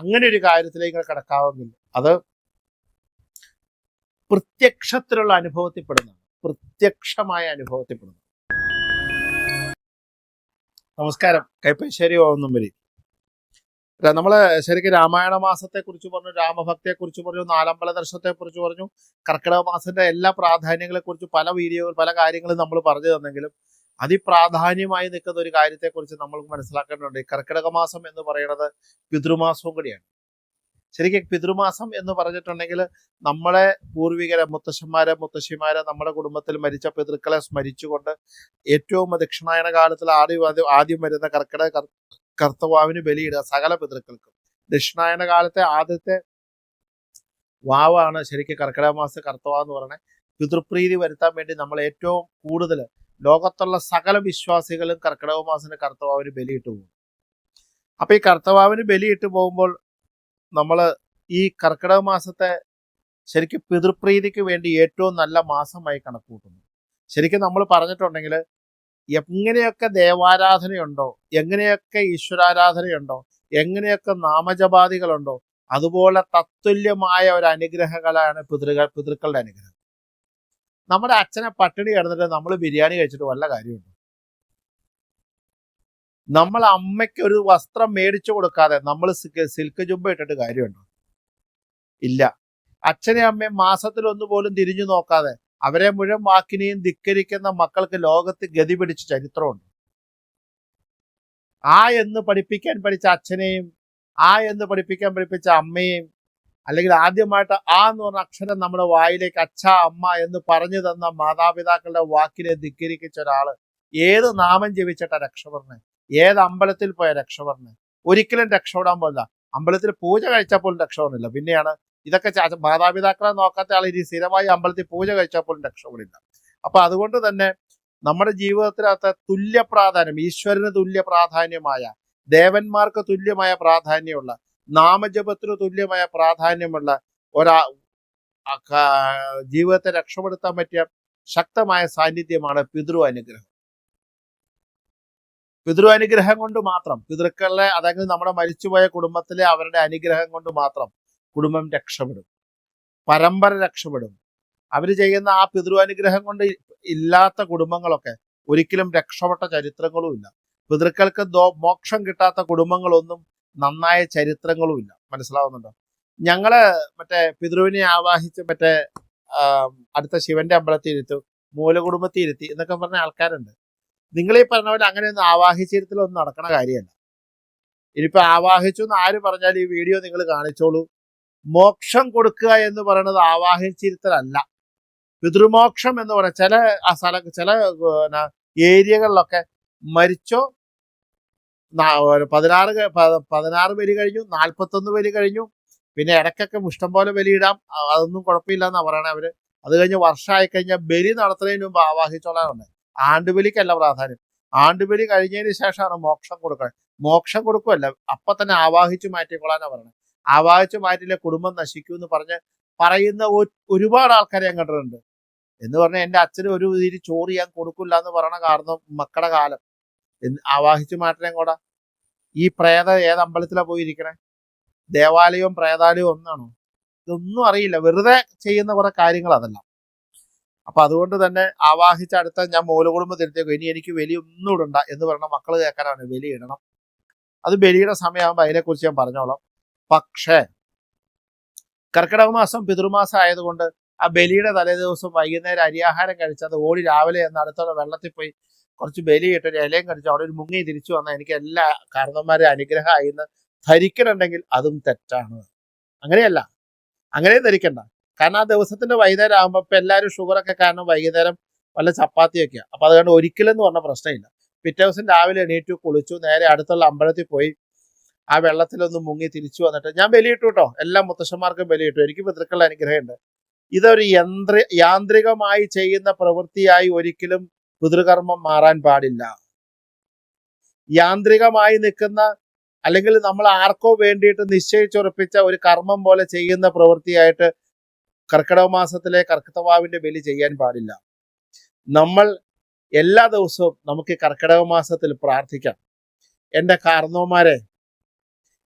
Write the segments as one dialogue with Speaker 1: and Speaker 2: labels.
Speaker 1: അങ്ങനെ ഒരു കാര്യത്തിലേക്ക് കിടക്കാവുന്നില്ല. അത് പ്രത്യക്ഷത്തിലുള്ള അനുഭവത്തിൽപ്പെടുന്നതാണ് പ്രത്യക്ഷമായ അനുഭവത്തിൽപ്പെടുന്നു നമസ്കാരം. കൈപ്പശ്ശേരി ഓന്നും വരി നമ്മൾ ശരിക്കും രാമായണ മാസത്തെ കുറിച്ച് പറഞ്ഞു രാമഭക്തിയെ കുറിച്ച് പറഞ്ഞു നാലമ്പല ദർശനത്തെ കുറിച്ച് പറഞ്ഞു കർക്കിടക മാസത്തിന്റെ എല്ലാ പ്രാധാന്യങ്ങളെ കുറിച്ച് പല വീഡിയോകൾ പല കാര്യങ്ങളും നമ്മൾ പറഞ്ഞു തന്നെങ്കിലും അതിപ്രാധാന്യമായി നിൽക്കുന്ന ഒരു കാര്യത്തെക്കുറിച്ച് നമ്മൾ മനസ്സിലാക്കേണ്ടതുണ്ട്. കർക്കിടക മാസം എന്ന് പറയുന്നത് പിതൃമാസവും കൂടിയാണ്. ശരിക്കും പിതൃമാസം എന്ന് പറഞ്ഞിട്ടുണ്ടെങ്കിൽ നമ്മളെ പൂർവികരെ മുത്തശ്ശന്മാരെ മുത്തശ്ശിമാരെ നമ്മുടെ കുടുംബത്തിൽ മരിച്ച പിതൃക്കളെ സ്മരിച്ചുകൊണ്ട് ഏറ്റവും ദക്ഷിണായന കാലത്തിൽ ആദ്യം ആദ്യം- വരുന്ന കർക്കിടക കർ- കർത്തവാവിന് ബലിയിടുക സകല പിതൃക്കൾക്കും. ദക്ഷിണായന കാലത്തെ ആദ്യത്തെ വാവാണ് ശരിക്കും കർക്കിടക മാസ കർത്തവ എന്ന് പറയുന്നത്. പിതൃപ്രീതി വരുത്താൻ വേണ്ടി നമ്മൾ ഏറ്റവും കൂടുതൽ ലോകത്തുള്ള സകല വിശ്വാസികളും കർക്കിടക മാസത്തിന് കർത്തവാവിന് ബലിയിട്ട് പോകും അപ്പൊ ഈ കർത്തവാവിന് ബലിയിട്ട് പോകുമ്പോൾ നമ്മൾ ഈ കർക്കിടക മാസത്തെ ശരിക്കും പിതൃപ്രീതിക്ക് വേണ്ടി ഏറ്റവും നല്ല മാസമായി കണക്കൂട്ടുന്നു ശരിക്കും നമ്മൾ പറഞ്ഞിട്ടുണ്ടെങ്കിൽ എങ്ങനെയൊക്കെ ദേവാരാധനയുണ്ടോ എങ്ങനെയൊക്കെ ഈശ്വരാരാധനയുണ്ടോ എങ്ങനെയൊക്കെ നാമജപാദികളുണ്ടോ അതുപോലെ തത്തുല്യമായ ഒരു അനുഗ്രഹങ്ങളാണ് പിതൃകൾ പിതൃക്കളുടെ അനുഗ്രഹം. നമ്മുടെ അച്ഛനെ പട്ടിണി കിടന്നിട്ട് നമ്മൾ ബിരിയാണി കഴിച്ചിട്ട് വല്ല കാര്യമുണ്ട്? നമ്മൾ അമ്മയ്ക്ക് ഒരു വസ്ത്രം മേടിച്ചു കൊടുക്കാതെ നമ്മൾ സിൽക്ക് ജുമ്പ ഇട്ടിട്ട് കാര്യമുണ്ടോ? ഇല്ല. അച്ഛനെ അമ്മയും മാസത്തിൽ ഒന്ന് പോലും തിരിഞ്ഞു നോക്കാതെ അവരെ മുഴുവൻ വാക്കിനെയും ധിക്കരിക്കുന്ന മക്കൾക്ക് ലോകത്ത് ഗതി പിടിച്ച ചരിത്രമുണ്ട്. ആ എന്ന് പഠിപ്പിക്കാൻ പഠിച്ച അച്ഛനെയും ആ എന്ന് പഠിപ്പിക്കാൻ പഠിപ്പിച്ച അമ്മയെയും അല്ലെങ്കിൽ ആദ്യമായിട്ട് ആ എന്ന് പറഞ്ഞ അക്ഷരം നമ്മുടെ വായിലേക്ക് അച്ഛ അമ്മ എന്ന് പറഞ്ഞു തന്ന മാതാപിതാക്കളുടെ വാക്കിനെ ധിക്കരിക്കിച്ച ഒരാൾ ഏത് നാമം ജപിച്ചിട്ട രക്ഷപ്പെടണേ ഏത് അമ്പലത്തിൽ പോയ രക്ഷപ്പെടണേ ഒരിക്കലും രക്ഷപ്പെടാൻ പോലില്ല അമ്പലത്തിൽ പൂജ കഴിച്ചാൽ പോലും രക്ഷപ്പെടുന്നില്ല പിന്നെയാണ് ഇതൊക്കെ മാതാപിതാക്കളെ നോക്കാത്ത ആൾ ഇനി സ്ഥിരമായി അമ്പലത്തിൽ പൂജ കഴിച്ചാൽ പോലും രക്ഷപ്പെടില്ല അപ്പൊ അതുകൊണ്ട് തന്നെ നമ്മുടെ ജീവിതത്തിനകത്ത് തുല്യ പ്രാധാന്യം ഈശ്വരന് തുല്യ പ്രാധാന്യമായ ദേവന്മാർക്ക് തുല്യമായ പ്രാധാന്യമുള്ള നാമജപത്തിന് തുല്യമായ പ്രാധാന്യമുള്ള ഒരാ ജീവിതത്തെ രക്ഷപ്പെടുത്താൻ പറ്റിയ ശക്തമായ സാന്നിധ്യമാണ് പിതൃ അനുഗ്രഹം. പിതൃ അനുഗ്രഹം കൊണ്ട് മാത്രം പിതൃക്കളെ അതായത് നമ്മുടെ മരിച്ചുപോയ കുടുംബത്തിലെ അവരുടെ അനുഗ്രഹം കൊണ്ട് മാത്രം കുടുംബം രക്ഷപ്പെടും. പരമ്പര രക്ഷപ്പെടും. അവർ ചെയ്യുന്ന ആ പിതൃ അനുഗ്രഹം കൊണ്ട് ഇല്ലാത്ത കുടുംബങ്ങളൊക്കെ ഒരിക്കലും രക്ഷപ്പെട്ട ചരിത്രങ്ങളും ഇല്ല. പിതൃക്കൾക്ക് ദോ- മോക്ഷം കിട്ടാത്ത കുടുംബങ്ങളൊന്നും നന്നായ ചരിത്രങ്ങളുമില്ല. മനസ്സിലാവുന്നുണ്ടോ? ഞങ്ങൾ മറ്റേ പിതൃവിനെ ആവാഹിച്ച് മറ്റേ അടുത്ത ശിവന്റെ അമ്പലത്തിൽ ഇരുത്തു മൂലകുടുംബത്തിൽ ഇരുത്തി എന്നൊക്കെ പറഞ്ഞ ആൾക്കാരുണ്ട്. നിങ്ങൾ ഈ പറഞ്ഞ പോലെ അങ്ങനെയൊന്നും ആവാഹിച്ചിരുത്തലൊന്നും നടക്കണ കാര്യമല്ല. ഇനിയിപ്പോ ആവാഹിച്ചു എന്ന് ആര് പറഞ്ഞാലും ഈ വീഡിയോ നിങ്ങൾ കാണിച്ചോളൂ. മോക്ഷം കൊടുക്കുക എന്ന് പറയുന്നത് ആവാഹിച്ചിരുത്തലല്ല പിതൃമോക്ഷം എന്ന് പറഞ്ഞാൽ ചില ആ സ്ഥല ചില ഏരിയകളിലൊക്കെ മരിച്ചോ പതിനാറ് പതിനാറ് ബലി കഴിഞ്ഞു നാൽപ്പത്തൊന്ന് ബലി കഴിഞ്ഞു. പിന്നെ ഇടയ്ക്കൊക്കെ ഇഷ്ടം പോലെ ബലിയിടാം അതൊന്നും കുഴപ്പമില്ല എന്നാ പറയണേ അവർ. അത് കഴിഞ്ഞ് വർഷമായി കഴിഞ്ഞാൽ ബലി നടത്തുന്നതിന് മുമ്പ് ആവാഹിച്ചോളാനുണ്ട് ആണ്ടുബലിക്കല്ല പ്രാധാന്യം. ആണ്ടുബലി കഴിഞ്ഞതിന് ശേഷമാണ് മോക്ഷം കൊടുക്കുന്നത് മോക്ഷം കൊടുക്കുമല്ല അപ്പൊ തന്നെ ആവാഹിച്ചു മാറ്റിക്കൊള്ളാനാ പറയണേ. ആവാഹിച്ചു മാറ്റിയില്ലേ കുടുംബം നശിക്കൂ എന്ന് പറഞ്ഞ് പറയുന്ന ഒരുപാട് ആൾക്കാരെ ഞാൻ കണ്ടിട്ടുണ്ട്. എന്ന് പറഞ്ഞാൽ എന്റെ അച്ഛന് ഒരു രീതിയിൽ ചോറ് ഞാൻ കൊടുക്കില്ല എന്ന് പറയണ കാരണം മക്കളുടെ കാലം. ആവാഹിച്ചു മാറ്റണേ കൂടാ. ഈ പ്രേത ഏത് അമ്പലത്തിലാ പോയിരിക്കണേ? ദേവാലയവും പ്രേതാലയവും ഒന്നാണോ? ഇതൊന്നും അറിയില്ല. വെറുതെ ചെയ്യുന്ന കുറെ കാര്യങ്ങൾ അതെല്ലാം. അപ്പൊ അതുകൊണ്ട് തന്നെ ആവാഹിച്ച അടുത്ത ഞാൻ മൂലകുടുംബം തിരുത്തേക്കും ഇനി എനിക്ക് വലിയ ഒന്നും ഇടണ്ട എന്ന് പറഞ്ഞ മക്കൾ കേൾക്കാനാണ് ബലി ഇടണം. അത് ബലിയുടെ സമയമാകുമ്പോൾ അതിനെക്കുറിച്ച് ഞാൻ പറഞ്ഞോളാം. പക്ഷേ കർക്കിടക മാസം പിതൃമാസം ആയതുകൊണ്ട് ആ ബലിയുടെ തലേദിവസം വൈകുന്നേരം അരിയാഹാരം കഴിച്ച് അത് ഓടി രാവിലെ എന്ന് അടുത്തുള്ള വെള്ളത്തിൽ പോയി കുറച്ച് ബലിയിട്ട് ഒരു ഇലയും കടിച്ച് അവിടെ ഒരു മുങ്ങി തിരിച്ചു വന്നാൽ എനിക്ക് എല്ലാ കാരണന്മാരെ അനുഗ്രഹമായി എന്ന് ധരിക്കണുണ്ടെങ്കിൽ അതും തെറ്റാണ്. അങ്ങനെയല്ല. അങ്ങനെ ധരിക്കണ്ട. കാരണം ആ ദിവസത്തിന്റെ വൈകുന്നേരം ആകുമ്പോൾ ഇപ്പൊ എല്ലാവരും ഷുഗറൊക്കെ കാരണം വൈകുന്നേരം വല്ല ചപ്പാത്തിയൊക്കെയാണ് അപ്പൊ അതുകൊണ്ട് ഒരിക്കലും എന്ന് പറഞ്ഞ പ്രശ്നമില്ല. പിറ്റേ ദിവസം രാവിലെ എണീറ്റു കുളിച്ചു നേരെ അടുത്തുള്ള അമ്പലത്തിൽ പോയി ആ വെള്ളത്തിലൊന്ന് മുങ്ങി തിരിച്ചു വന്നിട്ട് ഞാൻ ബലിയിട്ടു കേട്ടോ എല്ലാ മുത്തശ്ശന്മാർക്കും ബലിയിട്ടു എനിക്ക് പിതൃക്കളുടെ അനുഗ്രഹമുണ്ട്. ഇതൊരു യന്ത്ര യാന്ത്രികമായി ചെയ്യുന്ന പ്രവൃത്തിയായി ഒരിക്കലും പിതൃകർമ്മം മാറാൻ പാടില്ല. യാന്ത്രികമായി നിൽക്കുന്ന അല്ലെങ്കിൽ നമ്മൾ ആർക്കോ വേണ്ടിയിട്ട് നിശ്ചയിച്ചുറപ്പിച്ച ഒരു കർമ്മം പോലെ ചെയ്യുന്ന പ്രവൃത്തിയായിട്ട് കർക്കിടക മാസത്തിലെ കർക്കിടവാവിന്റെ ബലി ചെയ്യാൻ പാടില്ല. നമ്മൾ എല്ലാ ദിവസവും നമുക്ക് കർക്കിടക മാസത്തിൽ പ്രാർത്ഥിക്കാം. എന്റെ കാർന്നോമാരെ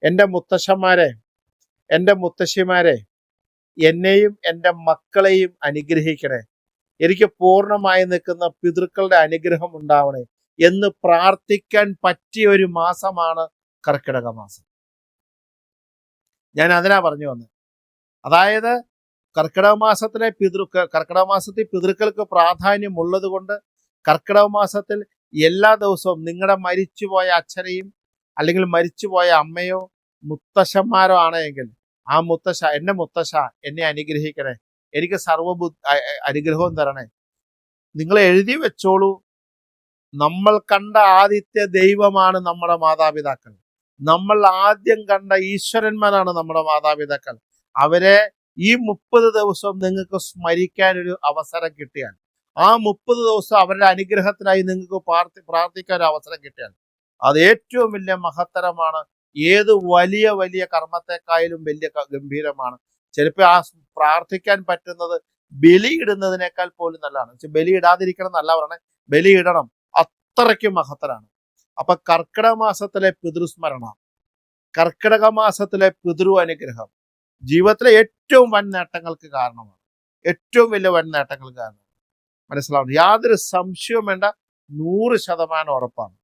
Speaker 1: എന്റെ മുത്തശ്ശന്മാരെ എന്റെ മുത്തശ്ശിമാരെ എന്നെയും എന്റെ മക്കളെയും അനുഗ്രഹിക്കണേ. എനിക്ക് പൂർണമായി നിൽക്കുന്ന പിതൃക്കളുടെ അനുഗ്രഹം ഉണ്ടാവണേ എന്ന് പ്രാർത്ഥിക്കാൻ പറ്റിയ ഒരു മാസമാണ് കർക്കിടക മാസം. ഞാൻ അതിനാ പറഞ്ഞു വന്നത് അതായത് കർക്കിടക മാസത്തിലെ പിതൃ കർക്കിടക മാസത്തിൽ പിതൃക്കൾക്ക് പ്രാധാന്യം ഉള്ളത് കൊണ്ട് കർക്കിടക മാസത്തിൽ എല്ലാ ദിവസവും നിങ്ങളുടെ മരിച്ചുപോയ അച്ഛനെയും അല്ലെങ്കിൽ മരിച്ചുപോയ അമ്മയോ മുത്തശ്ശന്മാരോ ആണെങ്കിൽ ആ മുത്തശ്ശ എന്റെ മുത്തശ്ശ എന്നെ അനുഗ്രഹിക്കണേ. എനിക്ക് സർവബു അനുഗ്രഹവും തരണേ. നിങ്ങൾ എഴുതി വെച്ചോളൂ. നമ്മൾ കണ്ട ആദ്യത്തെ ദൈവമാണ് നമ്മുടെ മാതാപിതാക്കൾ. നമ്മൾ ആദ്യം കണ്ട ഈശ്വരന്മാരാണ് നമ്മുടെ മാതാപിതാക്കൾ. അവരെ ഈ മുപ്പത് ദിവസം നിങ്ങൾക്ക് സ്മരിക്കാൻ ഒരു അവസരം കിട്ടിയാൽ ആ മുപ്പത് ദിവസം അവരുടെ അനുഗ്രഹത്തിനായി നിങ്ങൾക്ക് പ്രാർത്ഥി പ്രാർത്ഥിക്കാൻ ഒരു അവസരം കിട്ടിയാൽ അത് ഏറ്റവും വലിയ മഹത്തരമാണ്. ഏത് വലിയ വലിയ കർമ്മത്തെക്കായാലും വലിയ ഗംഭീരമാണ്. ചിലപ്പോൾ ആ പ്രാർത്ഥിക്കാൻ പറ്റുന്നത് ബലിയിടുന്നതിനേക്കാൾ പോലും നല്ലതാണ്. ബലിയിടാതിരിക്കണം എന്നല്ല പറയണേ. ബലിയിടണം. അത്രയ്ക്ക് മഹത്തരാണ്. അപ്പൊ കർക്കിടക മാസത്തിലെ പിതൃസ്മരണ കർക്കിടക മാസത്തിലെ പിതൃ അനുഗ്രഹം ജീവിതത്തിലെ ഏറ്റവും വൻ നേട്ടങ്ങൾക്ക് കാരണമാണ്. ഏറ്റവും വലിയ വൻ നേട്ടങ്ങൾക്ക് കാരണമാണ്. മനസ്സിലാവുന്നു യാതൊരു സംശയവും വേണ്ട. നൂറ് ശതമാനം ഉറപ്പാണ്.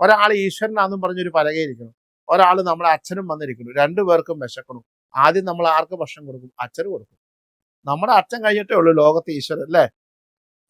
Speaker 1: ഒരാൾ ഈശ്വരനാന്നും പറഞ്ഞൊരു പലകയിരിക്കണം. ഒരാൾ നമ്മുടെ അച്ഛനും വന്നിരിക്കുന്നു. രണ്ടു പേർക്കും വിശക്കണം ആദ്യം നമ്മൾ ആർക്ക് ഭക്ഷണം കൊടുക്കും? അച്ഛന് കൊടുക്കും. നമ്മുടെ അച്ഛൻ കഴിഞ്ഞിട്ടേ ഉള്ളൂ ലോകത്തെ ഈശ്വരൻ അല്ലേ?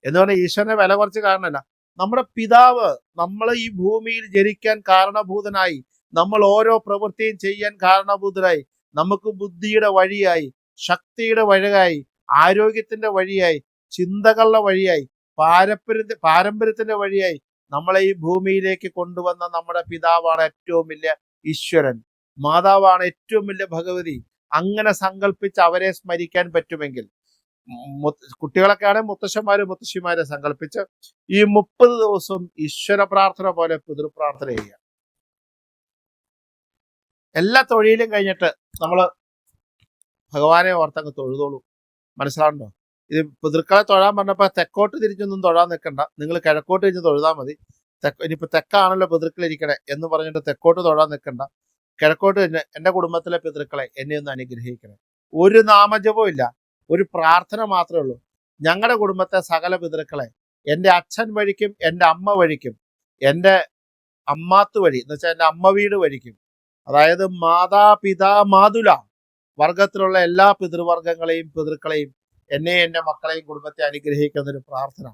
Speaker 1: എന്ന് പറഞ്ഞാൽ ഈശ്വരനെ വില കുറച്ച് കാരണമല്ല. നമ്മുടെ പിതാവ് നമ്മൾ ഈ ഭൂമിയിൽ ജനിക്കാൻ കാരണഭൂതനായി. നമ്മൾ ഓരോ പ്രവൃത്തിയും ചെയ്യാൻ കാരണഭൂതരായി. നമുക്ക് ബുദ്ധിയുടെ വഴിയായി ശക്തിയുടെ വഴിയായി ആരോഗ്യത്തിന്റെ വഴിയായി ചിന്തകളുടെ വഴിയായി പാരമ്പര്യ പാരമ്പര്യത്തിന്റെ വഴിയായി നമ്മളെ ഈ ഭൂമിയിലേക്ക് കൊണ്ടുവന്ന നമ്മുടെ പിതാവാണ് ഏറ്റവും വലിയ ഈശ്വരൻ. മാതാവാണ് ഏറ്റവും വലിയ ഭഗവതി. അങ്ങനെ സങ്കല്പിച്ച് അവരെ സ്മരിക്കാൻ പറ്റുമെങ്കിൽ കുട്ടികളൊക്കെ ആണെങ്കിൽ മുത്തശ്ശന്മാര് മുത്തശ്ശിമാരെ സങ്കല്പിച്ച് ഈ മുപ്പത് ദിവസവും ഈശ്വര പ്രാർത്ഥന പോലെ പിതൃപ്രാർത്ഥന ചെയ്യുക. എല്ലാ തൊഴിലും കഴിഞ്ഞിട്ട് നമ്മൾ ഭഗവാനെ ഓർത്തങ്ങ് തൊഴുതോളൂ. മനസ്സിലാവുണ്ടോ ഇത് പിതൃക്കളെ തൊഴാൻ പറഞ്ഞപ്പോൾ തെക്കോട്ട് തിരിച്ചൊന്നും തൊഴാൻ നിൽക്കണ്ട. നിങ്ങൾ കിഴക്കോട്ട് തിരിഞ്ഞ് തൊഴുതാൽ മതി. തെക്ക് ഇനിയിപ്പോൾ തെക്കാണല്ലോ പിതൃക്കളിരിക്കണേ എന്ന് പറഞ്ഞിട്ട് തെക്കോട്ട് തൊഴാൻ നിൽക്കണ്ട. കിഴക്കോട്ട് തന്നെ എന്റെ കുടുംബത്തിലെ പിതൃക്കളെ എന്നെ ഒന്ന് അനുഗ്രഹിക്കണം. ഒരു നാമജപവും ഇല്ല. ഒരു പ്രാർത്ഥന മാത്രമേ ഉള്ളൂ. ഞങ്ങളുടെ കുടുംബത്തെ സകല പിതൃക്കളെ എന്റെ അച്ഛൻ വഴിക്കും എന്റെ അമ്മ വഴിക്കും എന്റെ അമ്മാത്ത് വഴി എന്ന് വെച്ചാൽ എന്റെ അമ്മ വീട് വഴിക്കും. അതായത് മാതാപിതാ മാതുല വർഗത്തിലുള്ള എല്ലാ പിതൃവർഗങ്ങളെയും പിതൃക്കളെയും എന്നെ എന്റെ മക്കളെയും കുടുംബത്തെ അനുഗ്രഹിക്കുന്ന ഒരു പ്രാർത്ഥന.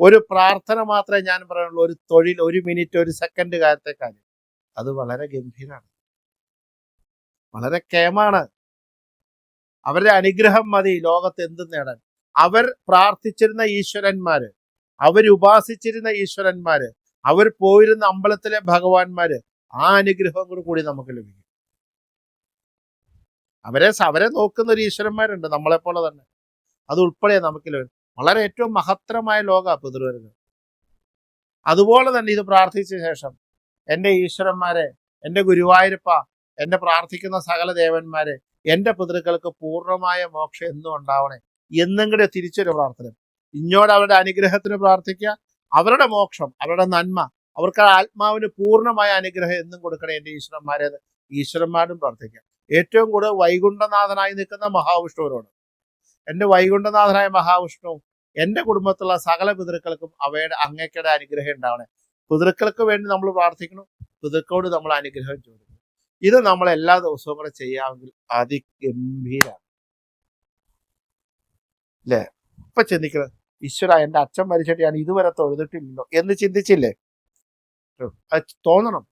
Speaker 1: ഒരു പ്രാർത്ഥന മാത്രമേ ഞാൻ പറയുള്ളൂ ഒരു തൊഴിൽ ഒരു മിനിറ്റ് ഒരു സെക്കൻഡ് കാര്യത്തെ കാര്യം അത് വളരെ ഗംഭീരമാണ് വളരെ കേമാണ് അവരുടെ അനുഗ്രഹം മതി ലോകത്ത് എന്തും നേടാൻ. അവർ പ്രാർത്ഥിച്ചിരുന്ന ഈശ്വരന്മാര് അവരുപാസിച്ചിരുന്ന ഈശ്വരന്മാര് അവർ പോയിരുന്ന അമ്പലത്തിലെ ഭഗവാന്മാര് ആ അനുഗ്രഹം കൂടി നമുക്ക് ലഭിക്കും. അവരെ അവരെ നോക്കുന്ന ഒരു ഈശ്വരന്മാരുണ്ട് നമ്മളെ പോലെ തന്നെ. അത് ഉൾപ്പെടെ നമുക്ക് ലഭിക്കും വളരെ ഏറ്റവും മഹത്തരമായ ലോക പിതൃവർഗം അതുപോലെ തന്നെ ഇത് പ്രാർത്ഥിച്ച ശേഷം എന്റെ ഈശ്വരന്മാരെ എന്റെ ഗുരുവായൂരപ്പ എന്നെ പ്രാർത്ഥിക്കുന്ന സകല ദേവന്മാരെ എന്റെ പിതൃക്കൾക്ക് പൂർണമായ മോക്ഷം എന്നും ഉണ്ടാവണേ. എന്നും കൂടെ തിരിച്ചൊരു പ്രാർത്ഥന. ഇഞ്ഞോട് അവരുടെ അനുഗ്രഹത്തിന് പ്രാർത്ഥിക്കുക. അവരുടെ മോക്ഷം അവരുടെ നന്മ അവർക്ക് ആത്മാവിന് പൂർണമായ അനുഗ്രഹം എന്നും കൊടുക്കണേ എന്റെ ഈശ്വരന്മാരെ ഈശ്വരന്മാരും പ്രാർത്ഥിക്കുക. ഏറ്റവും കൂടുതൽ വൈകുണ്ഠനാഥനായി നിൽക്കുന്ന മഹാവിഷ്ണുവിനോട്. എന്റെ വൈകുണ്ഠനാഥനായ മഹാവിഷ്ണു എന്റെ കുടുംബത്തിലുള്ള സകല പിതൃക്കൾക്കും അവയുടെ അങ്ങക്കയുടെ അനുഗ്രഹം ഉണ്ടാവണേ. പിതൃക്കൾക്ക് വേണ്ടി നമ്മൾ പ്രാർത്ഥിക്കണം. പിതൃക്കളോട് നമ്മൾ അനുഗ്രഹം ചോദിക്കണം. ഇത് നമ്മൾ എല്ലാ ദിവസവും കൂടെ ചെയ്യാമെങ്കിൽ അതിഗംഭീരാണ്. അല്ലേ ഇപ്പൊ ചിന്തിക്കുന്നത് ഈശ്വര എന്റെ അച്ഛൻ മരിച്ചിട്ട് ഞാൻ ഇതുവരെ തൊഴുതിട്ടില്ലല്ലോ എന്ന് ചിന്തിച്ചില്ലേ. അത് തോന്നണം.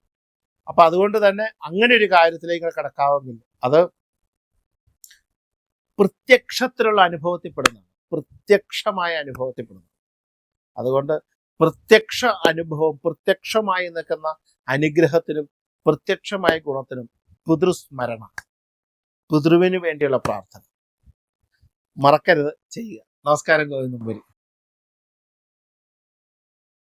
Speaker 1: അപ്പൊ അതുകൊണ്ട് തന്നെ അങ്ങനെ ഒരു കാര്യത്തിലേക്ക് കിടക്കാവുന്നില്ല. അത് പ്രത്യക്ഷത്തിലുള്ള അനുഭവത്തിൽപ്പെടുന്നതാണ്. പ്രത്യക്ഷമായ അനുഭവത്തിൽപ്പെടുന്നത് അതുകൊണ്ട് പ്രത്യക്ഷ അനുഭവം പ്രത്യക്ഷമായി നിൽക്കുന്ന അനുഗ്രഹത്തിനും പ്രത്യക്ഷമായ ഗുണത്തിനും പിതൃസ്മരണ പിതൃവിന് വേണ്ടിയുള്ള പ്രാർത്ഥന. മറക്കരുത് ചെയ്യുക. നമസ്കാരം ഗോവിന്ദം